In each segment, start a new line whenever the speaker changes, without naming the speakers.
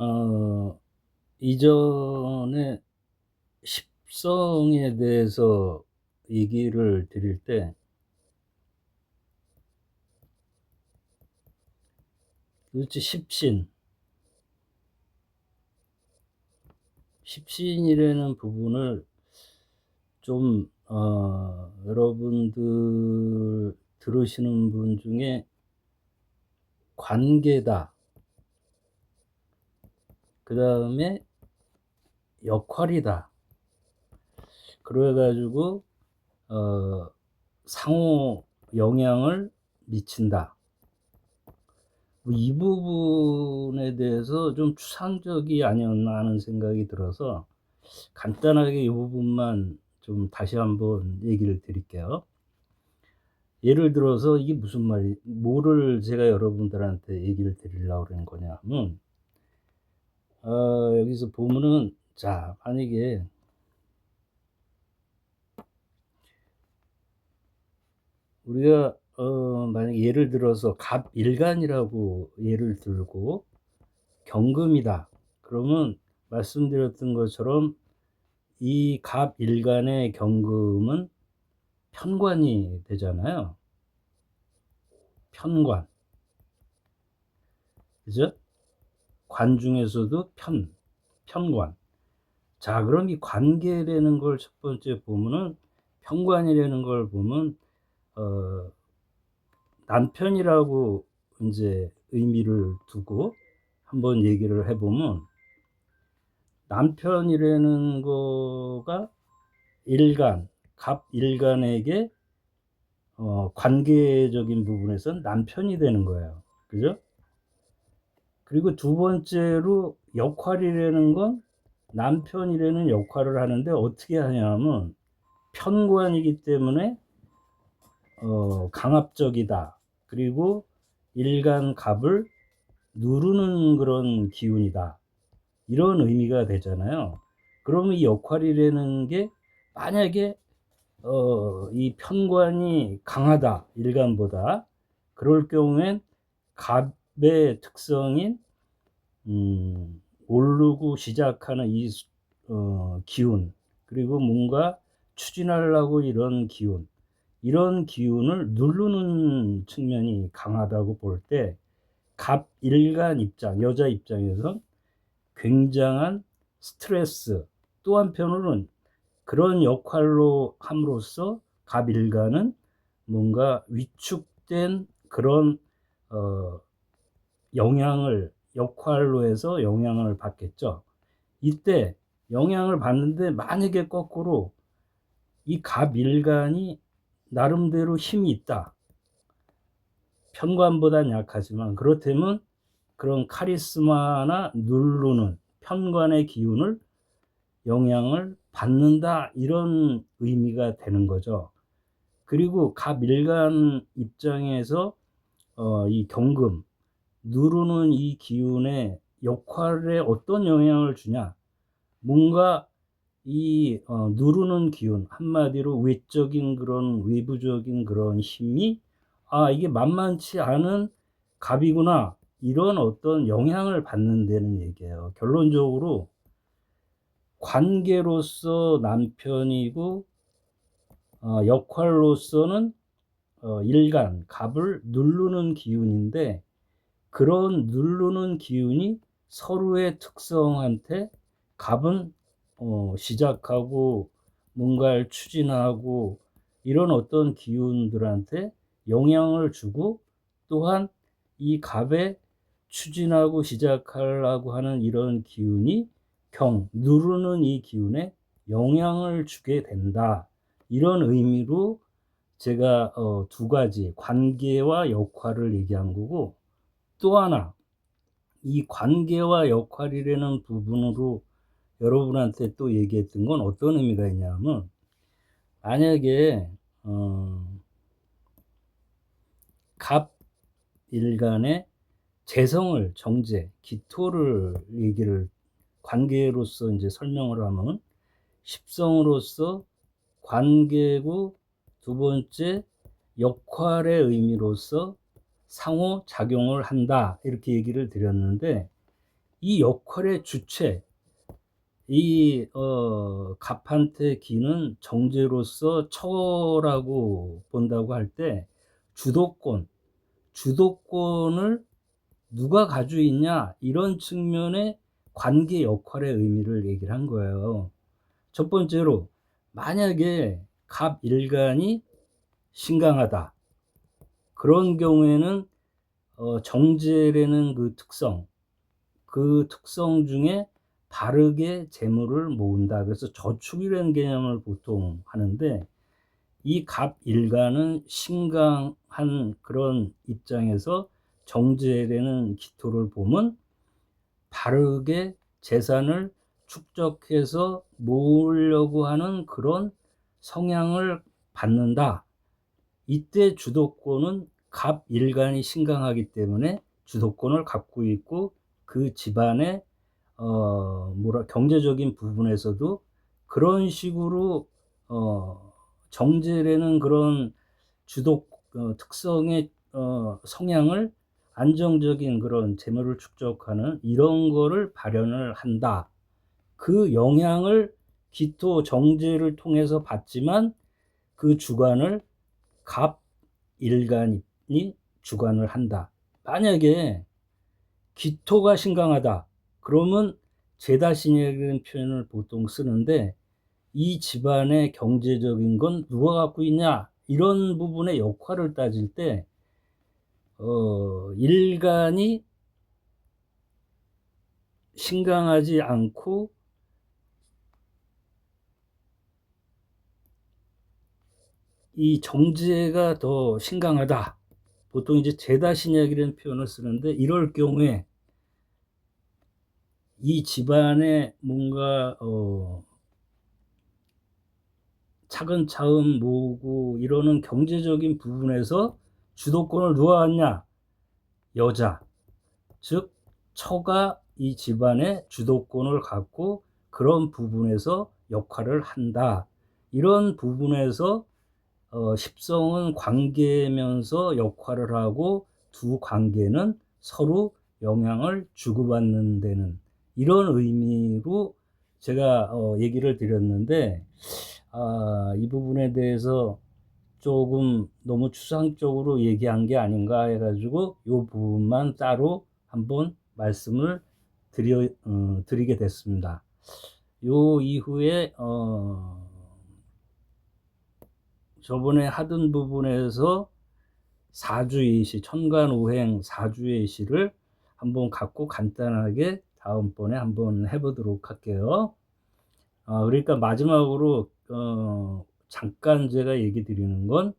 어 이전에 십성에 대해서 얘기를 드릴 때 도대체 십신 십신이라는 부분을 좀 어 여러분들 들으시는 분 중에 관계다. 그 다음에 역할이다. 그래 가지고 어 상호 영향을 미친다. 뭐이 부분에 대해서 좀 추상적이 아니었나 하는 생각이 들어서 간단하게 이 부분만 좀 다시 한번 얘기를 드릴게요. 예를 들어서 이게 무슨 말이 뭐를 제가 여러분들한테 얘기를 드리려고 그러는 거냐 하면 어 여기서 보면은 자 만약에 우리가 어 만약에 예를 들어서 갑 일간이라고 예를 들고 경금이다. 그러면 말씀드렸던 것처럼 이 갑 일간의 경금은 편관이 되잖아요. 편관. 그죠? 관 중에서도 편, 편관. 자, 그럼 이 관계라는 걸 첫 번째 보면은 편관이라는 걸 보면 어 남편이라고 이제 의미를 두고 한번 얘기를 해 보면 남편이라는 거가 일간, 갑 일간에게 어 관계적인 부분에선 남편이 되는 거예요. 그죠? 그리고 두 번째로 역할이라는 건 남편이라는 역할을 하는데 어떻게 하냐면 편관이기 때문에 어 강압적이다. 그리고 일간 갑을 누르는 그런 기운이다. 이런 의미가 되잖아요. 그러면 이 역할이라는 게 만약에 어, 이 편관이 강하다 일간보다 그럴 경우엔 갑 의 특성인 음, 오르고 시작하는 이 어, 기운 그리고 뭔가 추진하려고 이런 기운 이런 기운을 누르는 측면이 강하다고 볼 때 갑 일간 입장 여자 입장에서 굉장한 스트레스 또 한편으로는 그런 역할로 함으로써 갑일간은 뭔가 위축된 그런 어 영향을 역할로 해서 영향을 받겠죠. 이때 영향을 받는데 만약에 거꾸로 이 갑일간이 나름대로 힘이 있다. 편관보단 약하지만 그렇다면 그런 카리스마나 누르는 편관의 기운을 영향을 받는다 이런 의미가 되는 거죠. 그리고 갑일간 입장에서 어, 이 경금 누르는 이 기운의 역할에 어떤 영향을 주냐 뭔가 이 어, 누르는 기운 한마디로 외적인 그런 외부적인 그런 힘이 아 이게 만만치 않은 갑이구나 이런 어떤 영향을 받는다는 얘기예요. 결론적으로 관계로서 남편이고 어, 역할로서는 어, 일간 갑을 누르는 기운인데 그런 누르는 기운이 서로의 특성한테 갑은 어, 시작하고 뭔가를 추진하고 이런 어떤 기운들한테 영향을 주고 또한 이 갑에 추진하고 시작하려고 하는 이런 기운이 경, 누르는 이 기운에 영향을 주게 된다. 이런 의미로 제가 어, 두 가지 관계와 역할을 얘기한 거고 또 하나 이 관계와 역할이라는 부분으로 여러분한테 또 얘기했던 건 어떤 의미가 있냐면 만약에 어, 갑 일간의 재성을 정제 기토를 얘기를 관계로서 이제 설명을 하면 십성으로서 관계고 두 번째 역할의 의미로서 상호 작용을 한다 이렇게 얘기를 드렸는데 이 역할의 주체 이 어 갑한테 기는 정제로서 처라고 본다고 할 때 주도권, 주도권을 누가 가지고 있냐 이런 측면의 관계 역할의 의미를 얘기를 한 거예요. 첫 번째로 만약에 갑 일간이 신강하다. 그런 경우에는 어 정제라는 그 특성, 그 특성 중에 바르게 재물을 모은다. 그래서 저축이라는 개념을 보통 하는데 이 갑일간은 신강한 그런 입장에서 정제라는 기토를 보면 바르게 재산을 축적해서 모으려고 하는 그런 성향을 받는다. 이때 주도권은 갑 일간이 신강하기 때문에 주도권을 갖고 있고 그 집안의 어 뭐라 경제적인 부분에서도 그런 식으로 어 정제라는 그런 주도 어 특성의 어 성향을 안정적인 그런 재물을 축적하는 이런 거를 발현을 한다. 그 영향을 기토 정제를 통해서 받지만 그 주관을 갑 일간이 주관을 한다. 만약에 기토가 신강하다. 그러면 제다신이라는 표현을 보통 쓰는데 이 집안의 경제적인 건 누가 갖고 있냐 이런 부분의 역할을 따질 때 어, 일간이 신강하지 않고 이 정제가 더 신강하다. 보통 이제 제다신약이라는 표현을 쓰는데 이럴 경우에 이 집안에 뭔가 어 차근차근 모으고 이러는 경제적인 부분에서 주도권을 누가 갖냐? 여자. 즉 처가 이 집안의 주도권을 갖고 그런 부분에서 역할을 한다. 이런 부분에서 어, 십성은 관계면서 역할을 하고 두 관계는 서로 영향을 주고받는 데는 이런 의미로 제가 어, 얘기를 드렸는데 아, 이 부분에 대해서 조금 너무 추상적으로 얘기한 게 아닌가 해가지고 이 부분만 따로 한번 말씀을 드려, 어, 드리게 됐습니다. 요 이후에 어, 저번에 하던 부분에서 사주의 시, 천간오행 사주의 시를 한번 갖고 간단하게 다음번에 한번 해보도록 할게요. 어, 그러니까 마지막으로 어, 잠깐 제가 얘기 드리는 건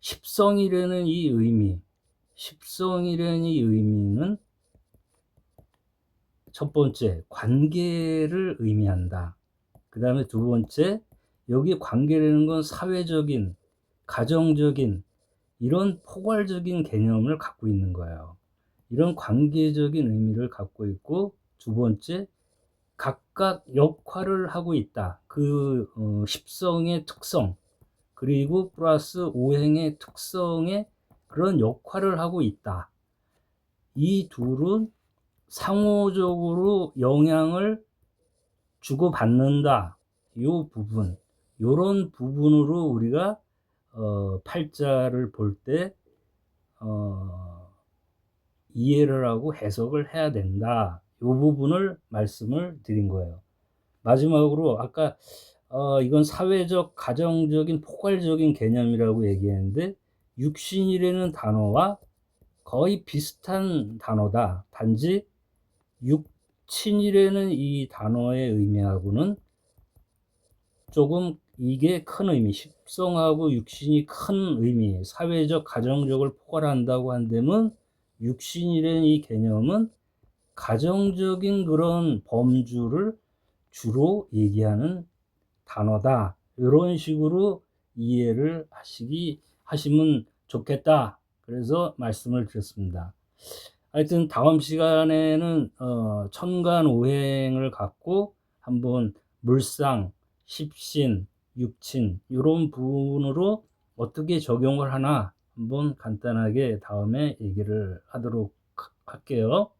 십성이라는 이 의미, 십성이라는 이 의미는 첫 번째 관계를 의미한다. 그 다음에 두 번째 여기 관계라는 건 사회적인, 가정적인 이런 포괄적인 개념을 갖고 있는 거예요. 이런 관계적인 의미를 갖고 있고 두 번째 각각 역할을 하고 있다. 그 어, 십성의 특성 그리고 플러스 오행의 특성의 그런 역할을 하고 있다. 이 둘은 상호적으로 영향을 주고받는다. 이 부분, 이런 부분으로 우리가 어, 팔자를 볼때 어, 이해를 하고 해석을 해야 된다. 이 부분을 말씀을 드린 거예요. 마지막으로 아까 어, 이건 사회적, 가정적인, 포괄적인 개념이라고 얘기했는데 육신이라는 단어와 거의 비슷한 단어다. 단지 육친이라는 이 단어의 의미하고는 조금 이게 큰 의미, 십성하고 육신이 큰 의미, 사회적, 가정적을 포괄한다고 한다면 육신이라는 이 개념은 가정적인 그런 범주를 주로 얘기하는 단어다. 이런 식으로 이해를 하시기 하시면 좋겠다. 그래서 말씀을 드렸습니다. 하여튼 다음 시간에는 어, 천간 오행을 갖고 한번 물상, 십신, 육친 이런 부분으로 어떻게 적용을 하나 한번 간단하게 다음에 얘기를 하도록 할게요.